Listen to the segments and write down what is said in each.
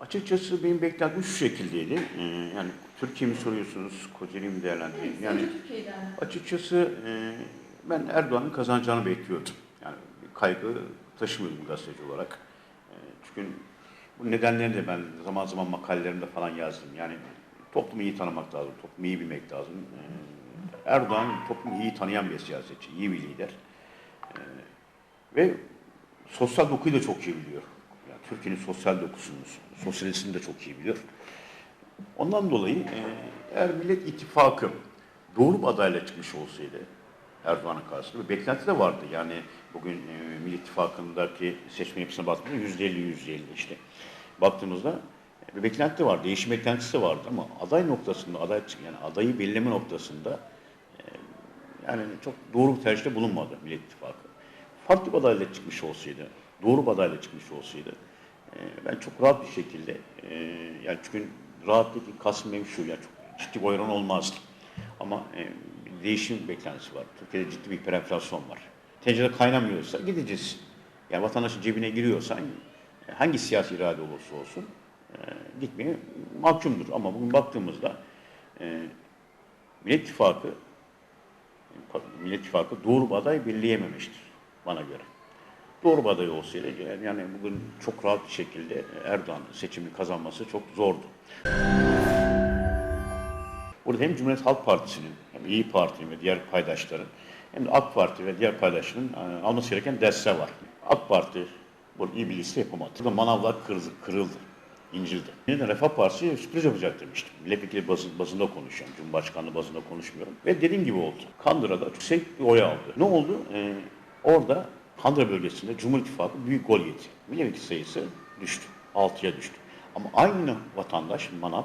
Açıkçası benim beklentim şu şekildeydi. Ee, yani Türkiye mi soruyorsunuz, Kocaeli mi değerlendireyim? Yani açıkçası e, ben Erdoğan'ın kazanacağını bekliyordum. Yani kaygı taşımıyordum gazeteci olarak. E, çünkü bu nedenlerini de ben zaman zaman makalelerimde falan yazdım. Yani toplumu iyi tanımak lazım, toplumu iyi bilmek lazım. E, Erdoğan toplumu iyi tanıyan bir siyasetçi, iyi bir lider. E, ve sosyal dokuyu da çok iyi biliyor. Yani Türkiye'nin sosyal dokusunu, sosyalizmini de çok iyi biliyor. Ondan dolayı e, eğer Millet İttifakı doğru bir adayla çıkmış olsaydı Erdoğan'ın karşısında beklenti de vardı. Yani bugün e, Millet İttifakı'ndaki seçme yapısına baktığımızda yüzde elli, yüzde elli işte. Baktığımızda e, bir beklenti de vardı, değişim beklentisi vardı ama aday noktasında, aday yani adayı belirleme noktasında e, yani çok doğru bir tercihte bulunmadı Millet İttifakı. Farklı bir adayla çıkmış olsaydı, doğru bir adayla çıkmış olsaydı e, ben çok rahat bir şekilde e, yani çünkü rahatlık kastım benim şu yani çok ciddi bir oran olmazdı. Ama e, bir değişim beklentisi var. Türkiye'de ciddi bir hiperenflasyon var. Tencere kaynamıyorsa gideceğiz. Yani vatandaşın cebine giriyorsa e, hangi siyasi irade olursa olsun e, gitmeye mahkumdur. Ama bugün baktığımızda e, Millet İttifakı Millet İttifakı doğru bir aday belirleyememiştir bana göre. Doğru bir aday olsaydı yani bugün çok rahat bir şekilde Erdoğan seçimi kazanması çok zordu. Burada hem Cumhuriyet Halk Partisi'nin hem İyi Parti'nin ve diğer paydaşların hem de AK Parti ve diğer paydaşların e, alması gereken dersler var. AK Parti bunu iyi bir liste yapamadı. Burada manavlar kırıldı, kırıldı incildi. Yeniden Refah Partisi sürpriz yapacak demiştim. Milletvekili bazı, bazında konuşuyorum. Cumhurbaşkanlığı bazında konuşmuyorum. Ve dediğim gibi oldu. Kandıra'da yüksek bir oy aldı. Ne oldu? Ee, orada Kandıra bölgesinde Cumhur İttifakı büyük gol yedi. Milletvekili sayısı düştü. 6'ya düştü. Ama aynı vatandaş, manav,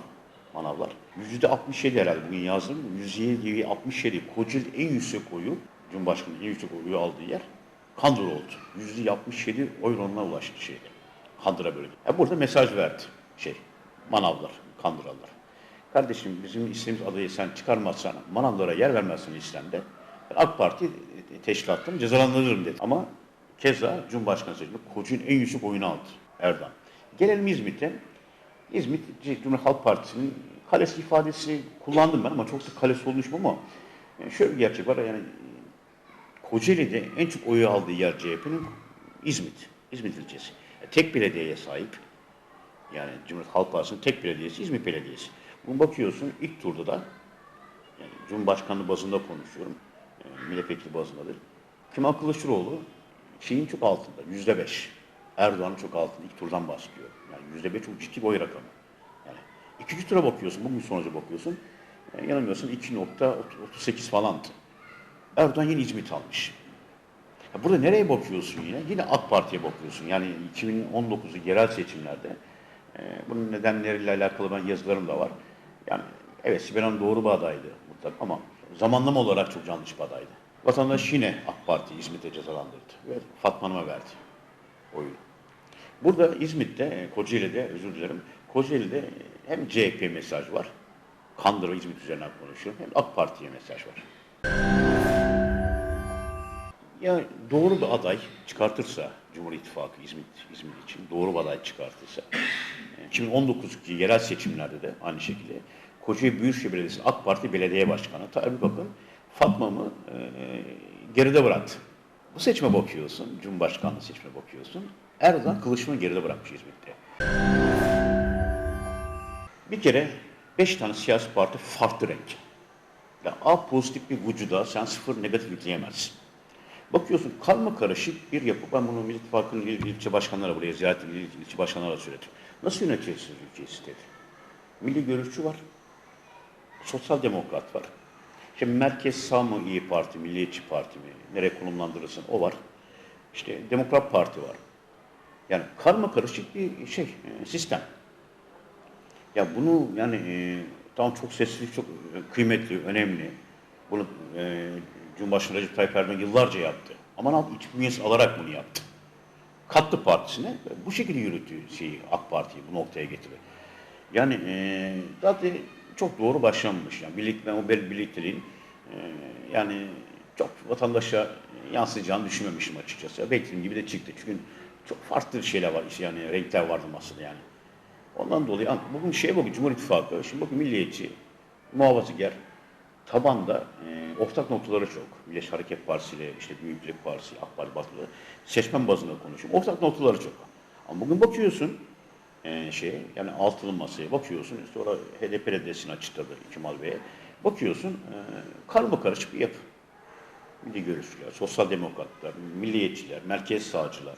manavlar yüzde 67 herhalde bugün yazdım. Yüzde 67 Kocaeli en yüksek oyu, Cumhurbaşkanı en yüksek oyu aldığı yer Kandıra oldu. Yüzde 67 oy oranına ulaştı şeyde. Kandıra bölge. E burada mesaj verdi şey, manavlar, kandıralar. Kardeşim bizim istediğimiz adayı sen çıkarmazsan, manavlara yer vermezsen listemde, ben AK Parti teşkilatlarını cezalandırırım dedi. Ama keza Cumhurbaşkanı seçimi Koç'un en yüksek oyunu aldı Erdoğan. Gelelim İzmit'e. İzmit Cumhuriyet Halk Partisi'nin kalesi ifadesi kullandım ben ama çok da kalesi düşünmüyorum ama yani şöyle bir gerçek var yani Kocaeli'de en çok oyu aldığı yer CHP'nin İzmit. İzmit ilçesi. E, tek belediyeye sahip. Yani Cumhuriyet Halk Partisi'nin tek belediyesi İzmit Belediyesi. Bunu bakıyorsun ilk turda da yani Cumhurbaşkanlığı bazında konuşuyorum. E, milletvekili bazındadır. Kemal Kılıçdaroğlu şeyin çok altında. Yüzde beş. Erdoğan'ın çok altında. ilk turdan bahsediyor. Yani yüzde beş çok ciddi bir oy rakamı. Yani ikinci tura bakıyorsun, bugün sonuca bakıyorsun. Yani yanılmıyorsun 2.38 falandı. Erdoğan yine İzmit almış. Ya burada nereye bakıyorsun yine? Yine AK Parti'ye bakıyorsun. Yani 2019'u yerel seçimlerde e, bunun nedenleriyle alakalı ben yazılarım da var. Yani evet Sibel doğru bir adaydı mutlaka ama zamanlama olarak çok yanlış bir adaydı. Vatandaş yine AK Parti İzmit'e cezalandırdı ve Fatma Hanım'a verdi oyunu. Burada İzmit'te, e, Kocaeli'de özür dilerim, Kocaeli'de hem CHP mesaj var, Kandıra İzmit üzerinden konuşuyorum, hem AK Parti'ye mesaj var. Ya doğru bir aday çıkartırsa Cumhur İttifakı İzmit, İzmit için doğru aday çıkartırsa e, 2019'daki yerel seçimlerde de aynı şekilde Kocaeli Büyükşehir Belediyesi AK Parti Belediye Başkanı tabi bakın Fatma'mı e, geride bıraktı. Bu seçime bakıyorsun, Cumhurbaşkanlığı seçime bakıyorsun. Erdoğan Kılıçdaroğlu'nu geride bırakmış İzmit'te. Bir kere beş tane siyasi parti farklı renk. Ya A pozitif bir vücuda sen sıfır negatif yükleyemezsin. Bakıyorsun karma karışık bir yapı. Ben bunu Millet İttifakı'nın il, ilçe başkanları buraya ziyaret il, ilçe başkanları söyledim. Nasıl yöneteceksiniz ülkeyi istedi? Milli görüşçü var. Sosyal demokrat var. Şimdi merkez sağ mı iyi Parti, Milliyetçi Parti mi? Nereye konumlandırırsın o var. İşte Demokrat Parti var. Yani karma karışık bir şey, e, sistem. Ya bunu yani e, tamam çok sesli, çok e, kıymetli, önemli. Bunu e, Cumhurbaşkanı Recep Tayyip Erdoğan yıllarca yaptı. Ama ne yaptı? İç bünyesi alarak bunu yaptı. Kattı partisine. Bu şekilde yürüttü şeyi, AK Parti'yi bu noktaya getirdi. Yani e, zaten çok doğru başlanmış. Yani birlik, ben o birlikteliğin e, yani çok vatandaşa yansıyacağını düşünmemişim açıkçası. Beklediğim gibi de çıktı. Çünkü çok farklı şeyler var. işte Yani renkler vardı masada yani. Ondan dolayı bugün şeye bakın Cumhur İttifakı, şimdi bakın milliyetçi, muhafazakar, tabanda e, ortak noktaları çok. Milliyetçi Hareket Partisi ile işte Büyük Birlik Partisi, AK Parti, Batılı, seçmen bazında konuşuyorum. Ortak noktaları çok. Ama bugün bakıyorsun e, şeye, yani altılı masaya bakıyorsun, sonra HDP reddesini açıkladı Kemal Bey'e. Bakıyorsun e, karma karışık bir yapı. Milli görüşçüler, sosyal demokratlar, milliyetçiler, merkez sağcılar,